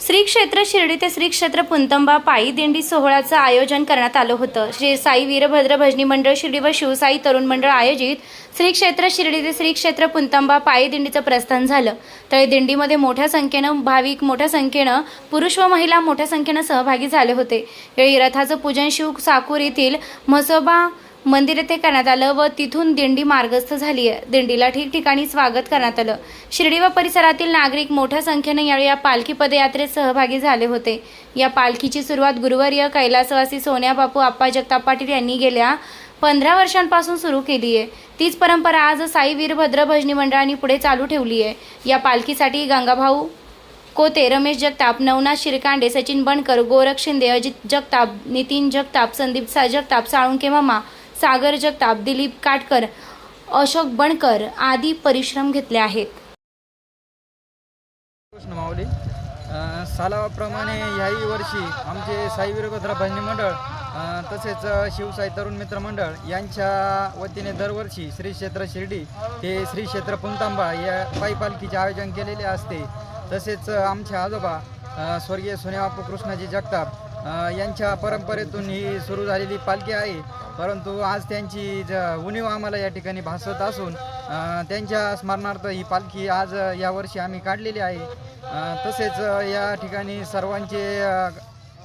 श्री क्षेत्र शिर्डी ते श्री क्षेत्र पुंतंबा पायी दिंडी सोहळ्याचं आयोजन करण्यात आलं होतं. श्री साई वीरभद्र भजनी मंडळ शिर्डी व शिवसाई तरुण मंडळ आयोजित श्री क्षेत्र शिर्डी ते श्री क्षेत्र पुंतंबा पायी दिंडीचं प्रस्थान झालं. तर दिंडीमध्ये मोठ्या संख्येनं भाविक मोठ्या संख्येनं पुरुष व महिला मोठ्या संख्येनं सहभागी झाले होते. यावेळी रथाचं पूजन शिव साकूर येथील म्हसोबा मंदिर येथे करण्यात आलं व तिथून दिंडी मार्गस्थ झाली आहे. दिंडीला ठिकठिकाणी स्वागत करण्यात आलं. शिर्डी व परिसरातील नागरिक मोठ्या संख्येने यावेळी या पालखी पदयात्रेत सहभागी झाले होते. या पालखीची सुरुवात गुरुवर्य कैलासवासी सोन्या बापू आप्पा जगताप पाटील यांनी गेल्या पंधरा वर्षांपासून सुरू केली आहे. तीच परंपरा आज साई वीरभद्र भजनी मंडळाने पुढे चालू ठेवली आहे. या पालखीसाठी गंगाभाऊ कोते रमेश जगताप नवनाथ शिरकांडे सचिन बनकर गोरख शिंदे अजित जगताप नितीन जगताप संदीप सा जगताप साळुंके मामा सागर जगताप दिलीप काटकर अशोक बणकर आदी परिश्रम घेतले आहेत. कृष्ण माऊली सालाप्रमाणे याही वर्षी आमचे साई वीरभद्र भजनी मंडळ तसेच शिवसाई तरुण मित्र मंडळ यांच्या वतीने दरवर्षी श्री क्षेत्र शिर्डी हे श्री क्षेत्र पुंतांबा या पायी पालखीचे आयोजन केलेले असते. तसेच आमचे आजोबा स्वर्गीय सोन्या कृष्णाजी जगताप यांच्या परंपरेतून ही सुरू झालेली पालखी आहे. परंतु आज त्यांची ज उणीव आम्हाला या ठिकाणी भासत असून त्यांच्या स्मरणार्थ ही पालखी आज यावर्षी आम्ही काढलेली आहे. तसेच या ठिकाणी सर्वांचे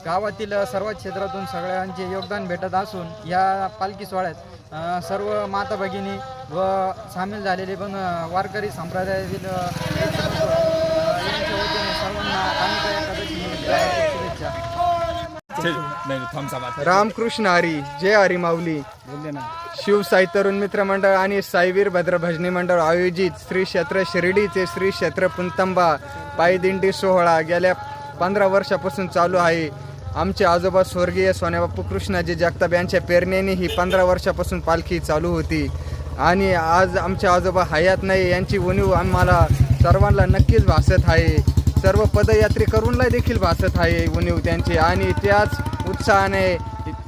गावातील सर्व क्षेत्रातून सगळ्यांचे योगदान भेटत असून या पालखी सोहळ्यात सर्व माता भगिनी व सामील झालेले पण वारकरी संप्रदायातील सर्वांना रामकृष्ण हरी जय हरी माऊली. शिव साई तरुण मित्र मंडळ आणि साईवीर भद्र भजनी मंडळ आयोजित श्री क्षेत्र शिर्डीचे श्री क्षेत्र पुंतंबा पायी दिंडी सोहळा गेल्या पंधरा वर्षापासून चालू आहे. आमचे आजोबा स्वर्गीय सोन्याबापू कृष्णाजी जगताप यांच्या प्रेरणेने ही पंधरा वर्षापासून पालखी चालू होती. आणि आज आमचे आजोबा हयात नाही यांची उणीव आम्हाला सर्वांना नक्कीच भासत आहे. सर्व पदयात्री देखील भासत आहे उणीव त्यांची. आणि त्याच उत्साहाने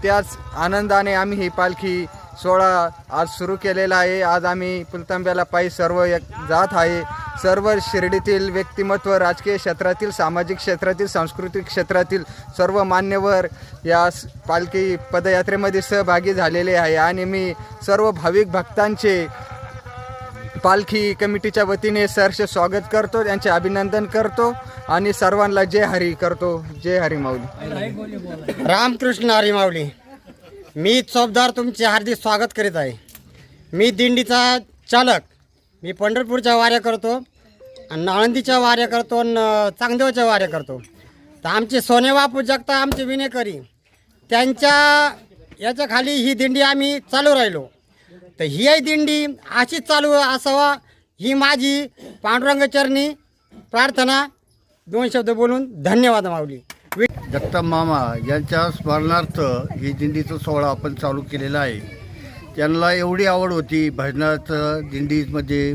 त्याच आनंदाने आम्ही ही पालखी सोहळा आज सुरू केलेला आहे. आज आम्ही पुलतांब्याला पायी सर्व एक जात आहे. सर्व शिर्डीतील व्यक्तिमत्व राजकीय क्षेत्रातील सामाजिक क्षेत्रातील सांस्कृतिक क्षेत्रातील सर्व मान्यवर या स- पालखी पदयात्रेमध्ये सहभागी झालेले आहे. आणि मी सर्व भाविक भक्तांचे पालखी कमिटीच्या वतीने सरचे स्वागत करतो त्यांचे अभिनंदन करतो आणि सर्वांना जय हरी करतो. जय हरी माऊली. रामकृष्ण हरी माऊली. मी चौबदार तुमचे हार्दिक स्वागत करीत आहे. मी दिंडीचा चालक. मी पंढरपूरच्या वाऱ्या करतो आणि आळंदीच्या वाऱ्या करतो आणि चांगदेवच्या वाऱ्या करतो. तर आमचे सोनेबापू जगता आमचे विनेकरी त्यांच्या याच्या खाली ही दिंडी आम्ही चालू राहिलो. तर ही आहे दिंडी अशीच चालू असावा ही माझी पांडुरंगचरणी प्रार्थना दोन शब्द बोलून धन्यवाद माऊली. दत्ता मामा यांच्या स्मरणार्थ ही दिंडीचा सोहळा आपण चालू केलेला आहे. त्यांना एवढी आवड होती भजनाचं दिंडीमध्ये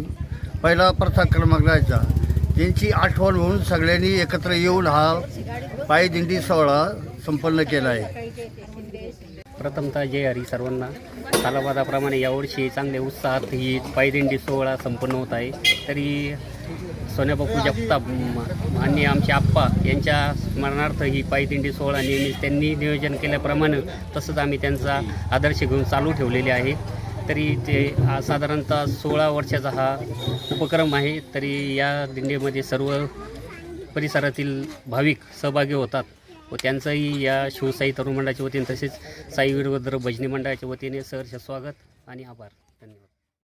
पहिला प्रथा क्रमांक राहायचा. त्यांची आठवण म्हणून सगळ्यांनी एकत्र येऊन हा पायी दिंडी सोहळा संपन्न केला आहे. प्रथमतः जय हरी सर्वांना. कालाबादाप्रमाणे यावर्षी चांगल्या उत्साहात ही पायदिंडी सोहळा संपन्न होत आहे. तरी सोन्याबापू जगताप आणि आमचे आप्पा यांच्या स्मरणार्थ ही पायदिंडी सोहळा नेहमी त्यांनी नियोजन केल्याप्रमाणे तसंच आम्ही त्यांचा आदर्श घेऊन चालू ठेवलेले आहे. तरी ते साधारणतः सोळा वर्षाचा हा उपक्रम आहे. तरी या दिंडीमध्ये सर्व परिसरातील भाविक सहभागी होतात. व त्यांचंही या शिवसाई तरुण मंडळाच्या वतीने तसेच साई वीरभद्र भजनी मंडळाच्या वतीने सहर्ष स्वागत आणि आभार.